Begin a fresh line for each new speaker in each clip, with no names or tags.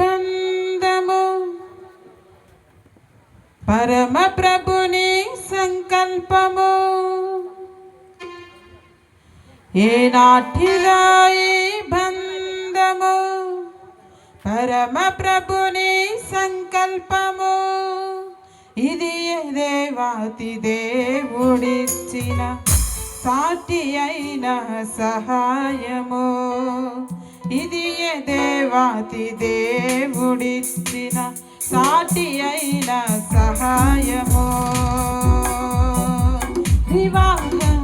బంధము పరమ ప్రభుని సంకల్పము ఏ నాటిదాయి బంధము పరమ ప్రభుని సంకల్పము ఇది దేవాతి దేవుడిచ్చిన సాటి అయిన సహాయము ఇదియే దేవాతి దేవుడిచ్చిన సాటి అయిన సహాయము వివాహం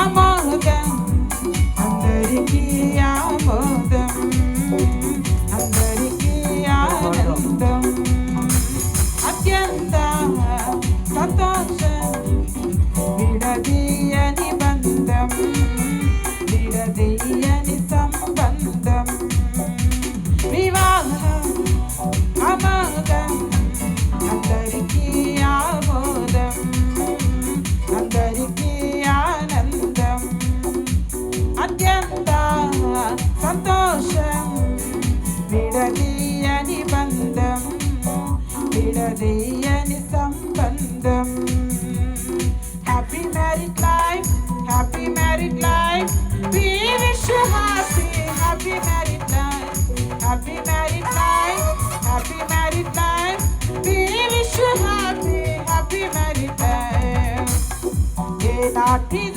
అమోదం అందరికీ ఆమో aqui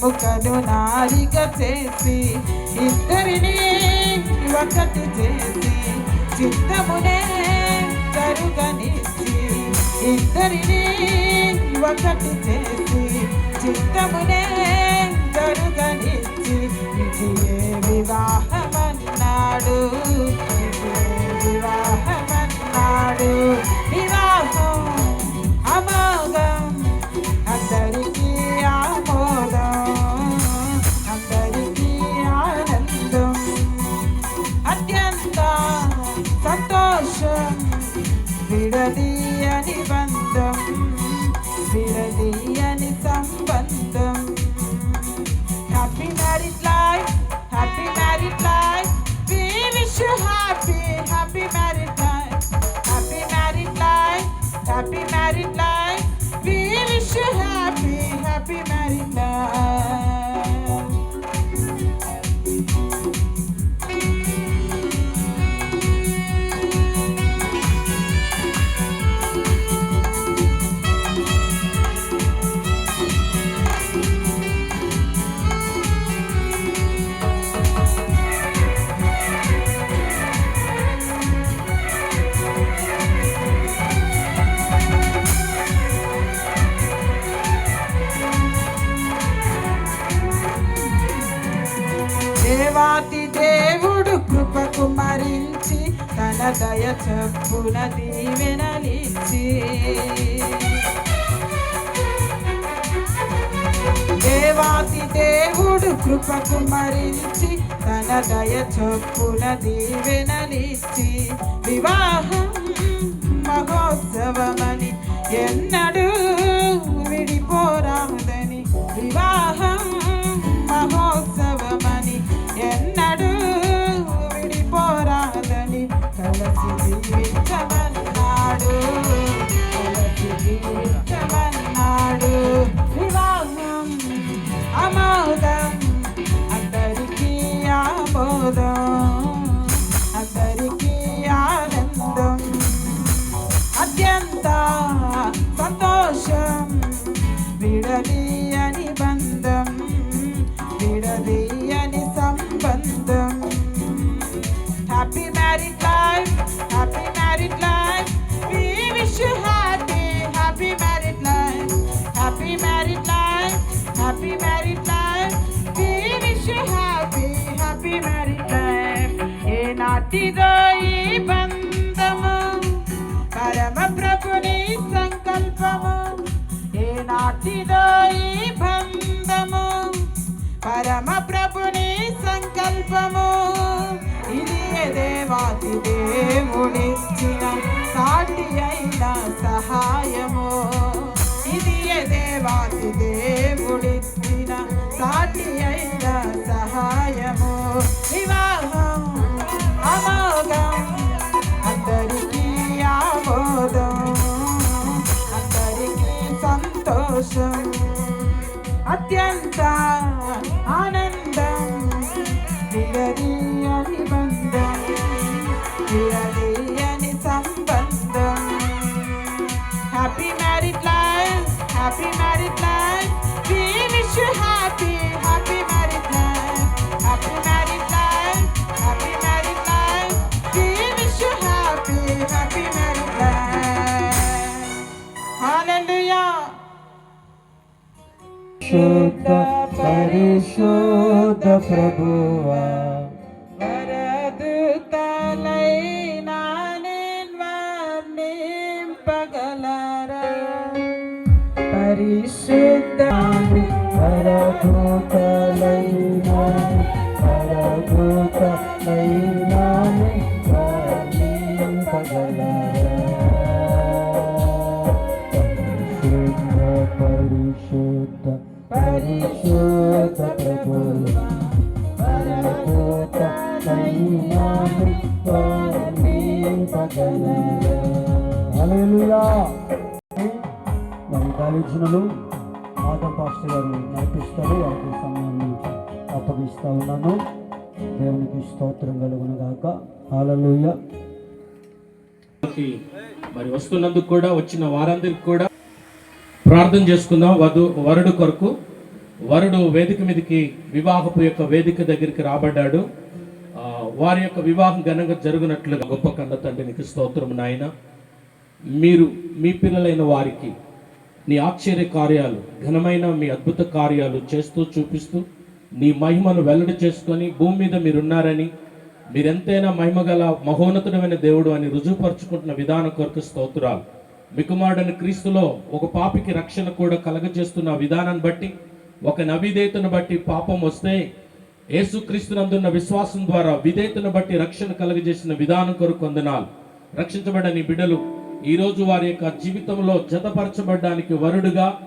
ముఖను నారిక చేసి ఇద్దరిని ఒకటి చేసి చిత్తమునే కరుగనిచ్చి ఇద్దరిని ఒకటి చేసి చిత్తమునే కృపకుమరిచి తన దయ చొప్పున దీవెనలిచ్చి వివాహం మహోత్సవమని ఎన్నడూ ఆమోదం అందరికీ ఆనందం అత్యంత సంతోషం విడదీయని ఏ ఈ బంధము పరమ ప్రభుని సంకల్పము. ఏ నాటిదో ఈ బంధము పరమ ప్రభుని సంకల్పము. ఇది దేవాతి దేవుడిచ్చిన సాటి అయిన సహాయము. ఇది దేవాతి దేవు
శుద్ధ పరిశుద్ధ ప్రభువా.
వరదుతలైనా నింపగలరా పరిశుద్ధ
పరభూతలైనా పరిశుద్ధ ప్రభువా హల్లెలూయా. మరి దళితులు ఆదం పాస్టర్ గారు నడిపిస్తారు. వారికి సమయాన్ని అప్పగిస్తూ ఉన్నాను. దేవునికి స్తోత్రం కలుగును గాక
మరి వస్తున్నందుకు కూడా వచ్చిన వారందరికి కూడా ప్రార్థన చేసుకుందాం. వధు వరుడు కొరకు వరుడు వేదిక మీదకి వివాహపు యొక్క వేదిక దగ్గరికి రాబడ్డాడు. వారి యొక్క వివాహం ఘనంగా జరుగునట్లుగా గొప్ప కన్న తండ్రి నీకు స్తోత్రం నాయన. మీరు మీ పిల్లలైన వారికి నీ ఆశ్చర్య కార్యాలు ఘనమైన మీ అద్భుత కార్యాలు చేస్తూ చూపిస్తూ నీ మహిమను వెల్లడి చేసుకొని భూమి మీద మీరున్నారని మీరెంతైనా మహిమగల మహోన్నతుడమైన దేవుడు అని రుజువుపరుచుకుంటున్న విధానం కొరకు స్తోత్రాలు. మికుమారుడని క్రీస్తులో ఒక పాపికి రక్షణ కూడా కలగజేస్తున్న విధానాన్ని బట్టి ఒక నవిధేతను బట్టి పాపం వస్తే యేసుక్రీస్తునందున్న విశ్వాసం ద్వారా విధేయతను బట్టి రక్షణ కలుగజేసిన విధానం కొరకు కొందనాలు రక్షించబడని బిడ్డలు ఈ రోజు వారి యొక్క జీవితంలో జతపరచబడడానికి వరుడుగా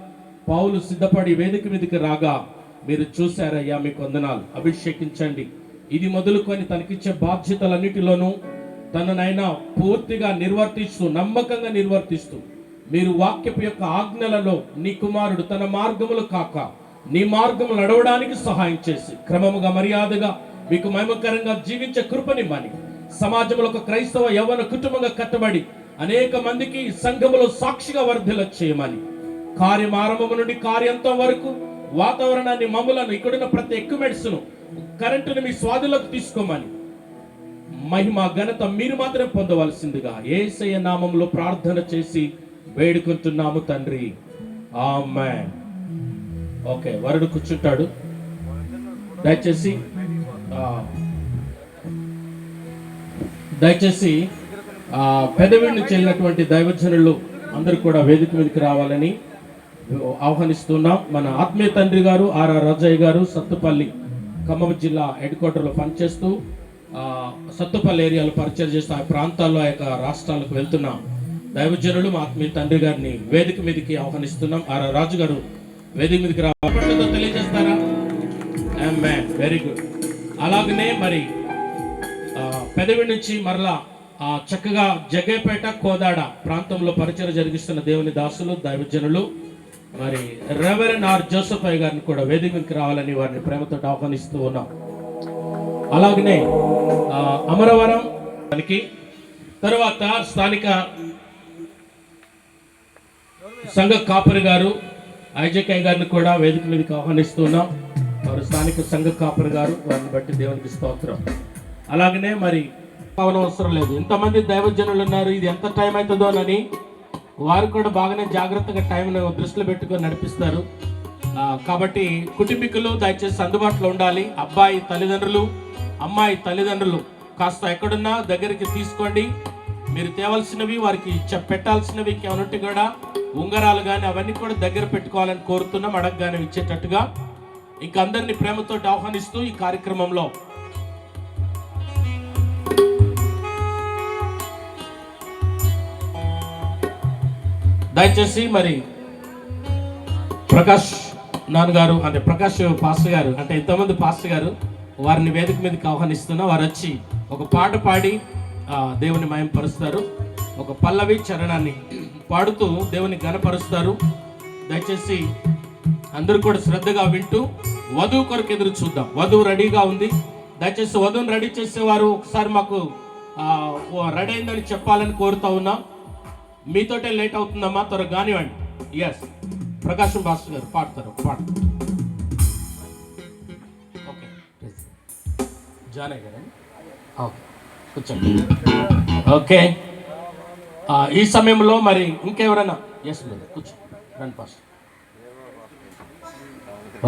పావులు సిద్ధపడి వేదిక మీదకి రాగా మీరు చూశారయ్యా మీకు వందనాలు. అభిషేకించండి. ఇది మొదలుకొని తనకిచ్చే బాధ్యతలన్నిటిలోనూ తననైనా పూర్తిగా నిర్వర్తిస్తూ నమ్మకంగా నిర్వర్తిస్తూ మీరు వాక్యపు యొక్క ఆజ్ఞలలో నీ కుమారుడు తన మార్గములు కాక నీ మార్గం నడవడానికి సహాయం చేసి క్రమముగా మర్యాదగా మీకు మహిమకరంగా జీవించే కృపనిమ్మని సమాజంలో ఒక క్రైస్తవ యవన కుటుంబంగా కట్టబడి అనేక మందికి సంఘములో సాక్షిగా వర్ధిల్ల చేయమని. కార్యం ఆరంభము నుండి కార్యంతం వరకు వాతావరణాన్ని మమ్మలను ఇక్కడున్న ప్రతి ఎక్విప్మెంట్స్ను కరెంటును మీ స్వాధులకు తీసుకోమని. మహిమ ఘనత మీరు మాత్రమే పొందవలసిందిగా ఏసయ్య నామంలో ప్రార్థన చేసి వేడుకుంటున్నాము తండ్రి. ఆమెన్. ఓకే వరుడు కూర్చుంటాడు. దయచేసి దయచేసి ఆ పెదవి నుంచి వెళ్ళినటువంటి దైవజనులు అందరూ కూడా వేదిక మీదకి రావాలని ఆహ్వానిస్తున్నాం. మన ఆత్మీయ తండ్రి గారు ఆర్ఆర్ రాజయ్య గారు సత్తుపల్లి ఖమ్మం జిల్లా హెడ్ క్వార్టర్లో పనిచేస్తూ సత్తుపల్లి ఏరియాలో పరిచయం చేస్తూ ఆ ప్రాంతాల్లో ఆ యొక్క రాష్ట్రాలకు వెళ్తున్నాం దైవజనులు మా ఆత్మీయ తండ్రి గారిని వేదిక మీదకి ఆహ్వానిస్తున్నాం. ఆర్ఆర్ రాజు గారు వేదిక మీదకి రావడంతో తెలియజేస్తారా? వెరీ గుడ్ అలాగనే మరి పెదవి నుంచి మరలా ఆ, చక్కగా జగ్గేపేట కోదాడ ప్రాంతంలో పరిచయం జరిగిస్తున్న దేవుని దాసులు దైవజనులు మరి రెవరెన్ ఆర్ జోసఫ్ అయ్య గారిని కూడా వేదిక మీదకి రావాలని వారిని ప్రేమతో ఆహ్వానిస్తూ ఉన్నాం. అలాగనే అమరవరం దానికి తర్వాత స్థానిక సంఘ కాపరి గారు ఐజకయ్య గారిని కూడా వేదిక మీదకి ఆహ్వానిస్తున్నాం. వారు స్థానిక సంఘ కాపర్ గారు. వారిని బట్టి దేవునికి స్తోత్రం. అలాగనే మరి అవసరం లేదు. ఎంతమంది దైవజనులు ఉన్నారు. ఇది ఎంత టైం అవుతుందోనని వారు కూడా బాగానే జాగ్రత్తగా టైంను దృష్టిలో పెట్టుకొని నడిపిస్తారు. కాబట్టి కుటుంబీకులు దయచేసి అందుబాటులో ఉండాలి. అబ్బాయి తల్లిదండ్రులు అమ్మాయి తల్లిదండ్రులు కాస్త ఎక్కడున్నా దగ్గరికి తీసుకోండి. మీరు తేవలసినవి వారికి పెట్టాల్సినవి ఏమన్నట్టు కూడా ఉంగరాలు కానీ అవన్నీ కూడా దగ్గర పెట్టుకోవాలని కోరుతున్నాం అడగగానే ఇచ్చేటట్టుగా. ఇంక అందరినీ ప్రేమతో ఆహ్వానిస్తూ ఈ కార్యక్రమంలో. దయచేసి మరి ప్రకాష్ నాన్నగారు అంటే ప్రకాష్ పాస్టర్ గారు అంటే ఇంతమంది పాస్టర్ గారు వారిని వేదిక మీదకి ఆహ్వానిస్తున్నా వారు వచ్చి ఒక పాట పాడి దేవుని మయం పరుస్తారు ఒక పల్లవి చరణాన్ని పాడుతూ దేవుని గనపరుస్తారు దయచేసి అందరూ కూడా శ్రద్ధగా వింటూ వధువు కొరకు ఎదురు చూద్దాం. వధువు రెడీగా ఉంది. దయచేసి వధువుని రెడీ చేసేవారు ఒకసారి మాకు రెడీ అయిందని చెప్పాలని కోరుతా ఉన్నాం. మీతోటే లేట్ అవుతుందమ్మా త్వర కానివ్వండి. ఎస్ ప్రకాశం భాస్కర్ గారు పాడతారు పాడు. ఓకే జానయ్య గారు. ఓకే కూర్చోండి. ఓకే. ఈ సమయంలో మరి ఇంకెవరైనా? ఎస్ బ్రదర్ కూర్చో. రండి పాస్టర్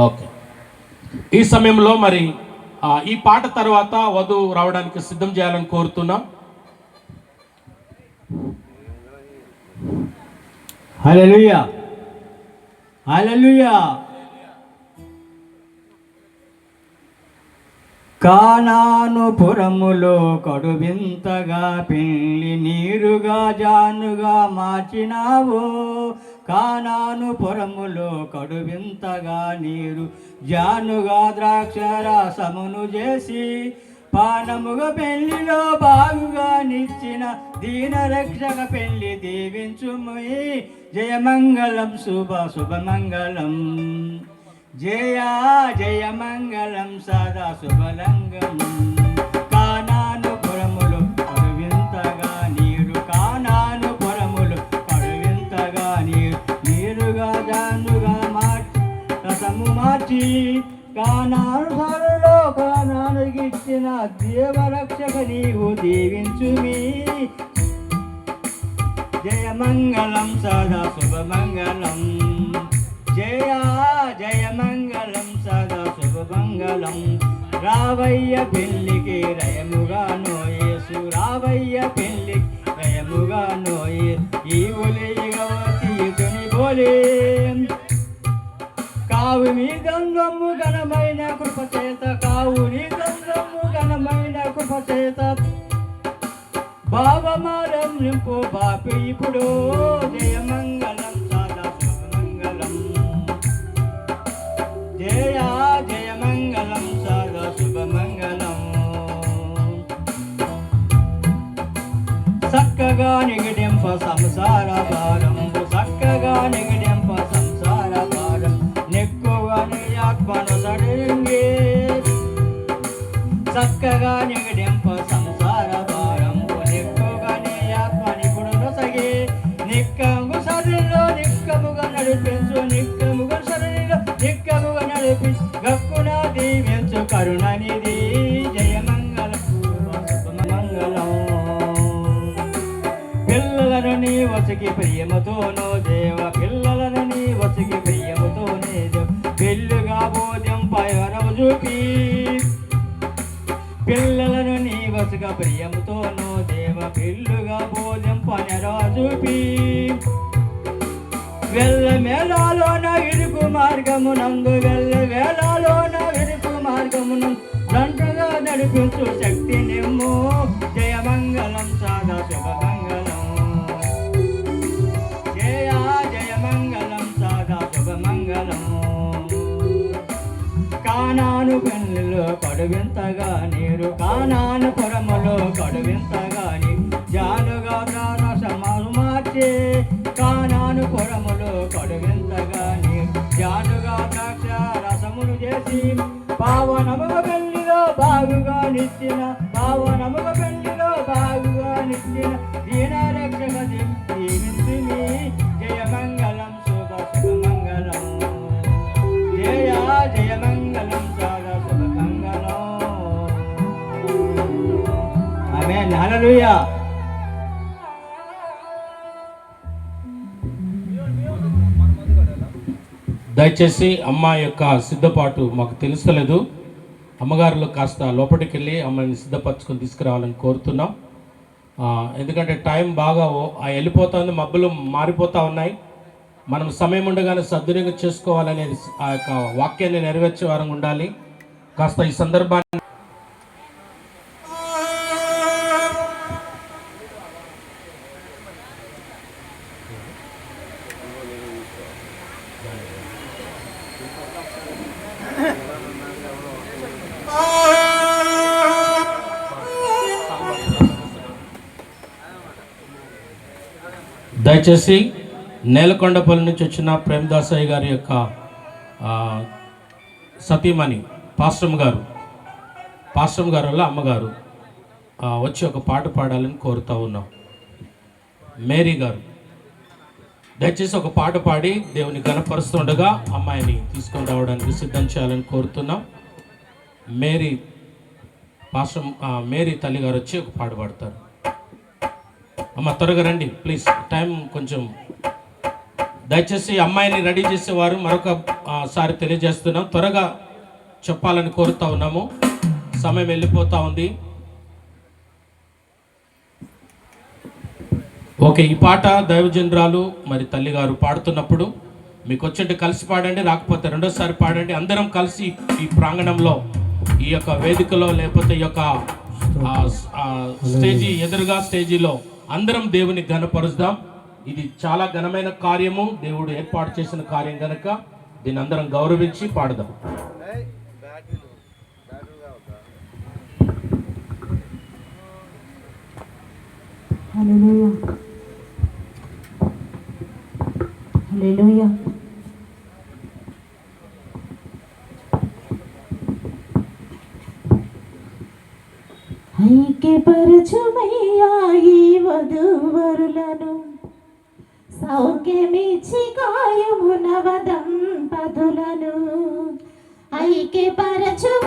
ఓకే. ఈ సమయంలో మరి ఈ పాట తర్వాత వధువు రావడానికి సిద్ధం చేయాలని కోరుతున్నాం.
హలో హలో కానానుపురములో కడువింతగా పెళ్ళి నీరుగా జానుగా మార్చినావు కానానుపురములో కడువింతగా నీరు జానుగా ద్రాక్ష రసమును చేసి పానముగా పెళ్ళిలో బాగుగా నిచ్చిన దీన రక్షక పెళ్ళి దీవించుమయి జయమంగళం శుభ శుభమంగళం. జయ జయ మంగళం సదా శుభలంగం. చేత భావమారం నింపు బాపి ఇప్పుడు జయమంగళం సదా శుభమంగళం. జయ జయమంగళం సదా శుభమంగళం. చక్కగా నిగడింప సంసార భారం చక్కగా నిగడి చక్కగా నిగడింప సంసార భారం నెక్కుగా నీ ఆత్మని ఇప్పుడు నొసగి నిక్కము సరిలో నిక్కముగా నడిపించు నిక్కముగా సరిలో నిక్కముగా నడిపి గక్కున దీవించు కరుణనిధి జయమంగళం. మంగళం పిల్లలను నీ వసకి ప్రియముతోనో దేవ పిల్లలను నీ వసకి ప్రియముతోనే దేవ పెళ్ళుగా బోధ్యం పయనము చూపి. పిల్లలను నీ వసక ప్రియముతోనో దేవ పిల్లుగా బోధ్యం పనరా చూపి వెళ్ళ మేళాలోన ఇరుకు మార్గమునందు వెళ్ళ వేళాలోన ఇరుకు మార్గమును దంటగా నడిపించు శక్తి నిమ్ము. జయమంగళం సాదా శుభ కానాను కడువింతగా నీరు కానాను పురములు కడువింతగా జానుగా ప్రాణ సమాలు మార్చి కానాను పురములు కడువింతగా నీరు. జానుగా ద్రాక్ష రసములు చేసి పావనముగ పెళ్ళిలో బాగుగా నిచ్చిన పావనముగ పెళ్ళి హల్లెలూయా
దయచేసి అమ్మ యొక్క సిద్ధపాటు మాకు తెలుస్తలేదు. అమ్మగారులు కాస్త లోపలికి వెళ్ళి అమ్మాయిని సిద్ధపరచుకొని తీసుకురావాలని కోరుతున్నాం. ఎందుకంటే టైం బాగా వెళ్ళిపోతుంది మబ్బులు మారిపోతూ ఉన్నాయి. మనం సమయం ఉండగానే సద్వినియోగం చేసుకోవాలనేది ఆ యొక్క వాక్యాన్ని నెరవేర్చే వారంగా ఉండాలి. కాస్త ఈ సందర్భాన్ని దయచేసి నేలకొండపల్లి నుంచి వచ్చిన ప్రేమదాసయ్య గారి యొక్క సతీమణి పాస్టమ్ గారు పాస్టమ్ గారు వల్ల అమ్మగారు వచ్చి ఒక పాట పాడాలని కోరుతా ఉన్నాం. మేరీ గారు దయచేసి ఒక పాట పాడి దేవుని గణపరుస్తుండగా అమ్మాయిని తీసుకొని రావడానికి సిద్ధం చేయాలని కోరుతున్నాం. మేరీ పాస్టమ్ మేరీ తల్లి గారు వచ్చి ఒక పాట పాడతారు. అమ్మ త్వరగా రండి ప్లీజ్ టైం కొంచెం. దయచేసి అమ్మాయిని రెడీ చేసేవారు మరొక సారి తెలియజేస్తున్నాం. త్వరగా చెప్పాలని కోరుతా ఉన్నాము. సమయం వెళ్ళిపోతూ ఉంది. ఓకే ఈ పాట దైవజనరాలు మరి తల్లిగారు పాడుతున్నప్పుడు మీకు వచ్చంటే కలిసి పాడండి రాకపోతే రెండోసారి పాడండి. అందరం కలిసి ఈ ప్రాంగణంలో ఈ యొక్క వేదికలో లేకపోతే ఈ యొక్క స్టేజీ ఎదురుగా స్టేజీలో అందరం దేవుని ఘనపరుస్తాం ఇది చాలా ఘనమైన కార్యము దేవుడు ఏర్పాటు చేసిన కార్యం గనక దీన్ని అందరం గౌరవించి పాడదాం
Hallelujah. Hallelujah. ఐక్యపరచుమయ్యా ఈ వధూవరులను. సౌఖ్యమిచ్చి కాయమున వదంపతులను. ఐక్యపరచుమయ్యా